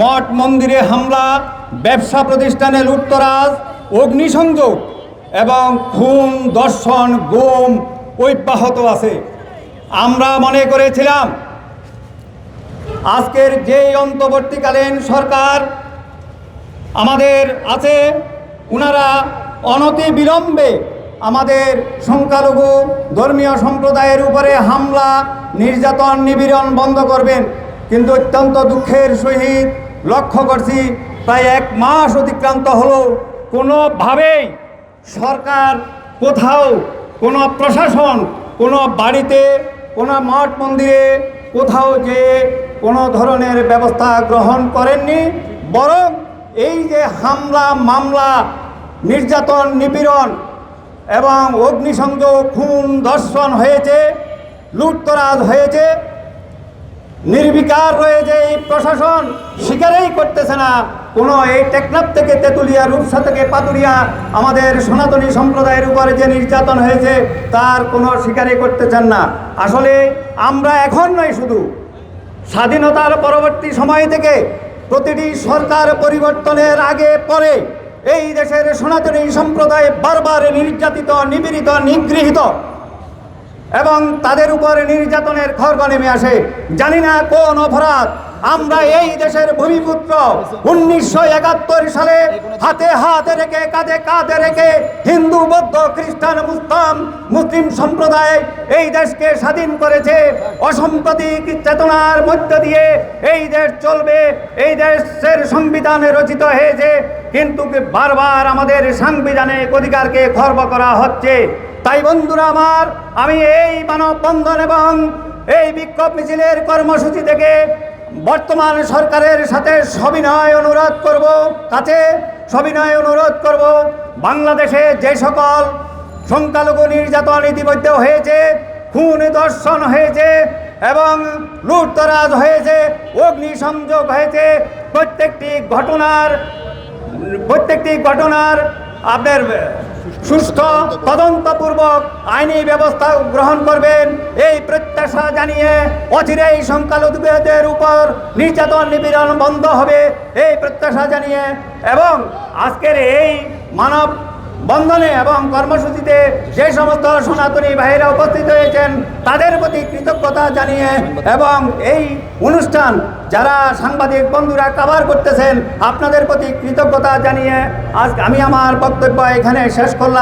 মঠ মন্দিরে হামলা, ব্যবসা প্রতিষ্ঠানে লুটতরাজ, অগ্নিসংযোগ এবং খুন, দর্শন, গুম অব্যাহত আছে। আমরা মনে করেছিলাম, আজকের যেই অন্তর্বর্তীকালীন সরকার আমাদের আছে ওনারা অনতি বিলম্বে আমাদের সংখ্যালঘু ধর্মীয় সম্প্রদায়ের উপরে হামলা, নির্যাতন, নিপীড়ন বন্ধ করবেন। কিন্তু অত্যন্ত দুঃখের সহিত লক্ষ্য করছি, প্রায় এক মাস অতিক্রান্ত হলো। কোনোভাবেই সরকার কোথাও, কোনো প্রশাসন, কোনো বাড়িতে, কোনো মঠ মন্দিরে কোথাও যে কোনো ধরনের ব্যবস্থা গ্রহণ করেননি, বরং এই যে হামলা, মামলা, নির্যাতন, নিপীড়ন এবং অগ্নিসংযোগ, খুন, ধর্ষণ হয়েছে, লুটতরাজ হয়েছে নির্বিকার রয়েছে এই প্রশাসন স্বীকারই করতেছে না, কোনো এই টেকনাফ থেকে তেঁতুলিয়া রূপসা থেকে পাতুরিয়া আমাদের সনাতনী সম্প্রদায়ের উপরে যে নির্যাতন হয়েছে, তার কোনো স্বীকারই করতেছেন না। আসলে আমরা এখন নয় শুধু, স্বাধীনতার পরবর্তী সময় থেকে প্রতিটি সরকার পরিবর্তনের আগে পরে এই দেশের সনাতনী সম্প্রদায় বারবার নির্যাতিত, নিপীড়িত, নিগৃহীত। এবং তাদের উপর নির্যাতনের খর্গ নেমে আসে। জানি না কোন অপরাধ। আমরা এই দেশের ভূমিপুত্র। উনিশশো একাত্তর সালে হাতে হাতে রেখে, কাঁধে কাঁধে রেখে হিন্দু, বৌদ্ধ, খ্রিস্টান, মুসলাম, মুসলিম সম্প্রদায় এই দেশকে স্বাধীন করেছে। অসাম্প্রতিক চেতনার মধ্য দিয়ে এই দেশ চলবে, এই দেশের সংবিধানে রচিত হয়েছে। কিন্তু বারবার আমাদের সাংবিধানিক অধিকারকে খর্ব করা হচ্ছে? তাই বন্ধুরা আমার, আমি এই মানববন্ধন এবং এই বিক্ষোভ মিছিলের কর্মসূচি থেকে বর্তমান সরকারের সাথে সবিনয় অনুরোধ করব, কাছে সবিনয় অনুরোধ করব, বাংলাদেশে যে সকল সংখ্যালঘু নির্যাতন ইতিমধ্যে হয়েছে, খুন দর্শন হয়েছে এবং লুটতরাজ হয়েছে, অগ্নিসংযোগ হয়েছে, প্রত্যেকটি ঘটনার প্রত্যেকটি ঘটনার আপনার সুস্থ, তদন্তপূর্বক আইনি ব্যবস্থা গ্রহণ করবেন। এই প্রত্যাশা জানিয়ে অচিরেই সংখ্যালঘুদের উপর নির্যাতন নিপীড়ন বন্ধ হবে। এই প্রত্যাশা জানিয়ে এবং আজকের এই মানব বন্ধনে এবং কর্মসূচিতে যে সমস্ত সনাতনী ভাইয়েরা উপস্থিত হয়েছেন, তাদের প্রতি কৃতজ্ঞতা জানিয়ে এবং এই অনুষ্ঠান যারা সাংবাদিক বন্ধুরা কাভার করতেছেন, আপনাদের প্রতি কৃতজ্ঞতা জানিয়ে আজ আমি আমার বক্তব্য এখানে শেষ করলাম।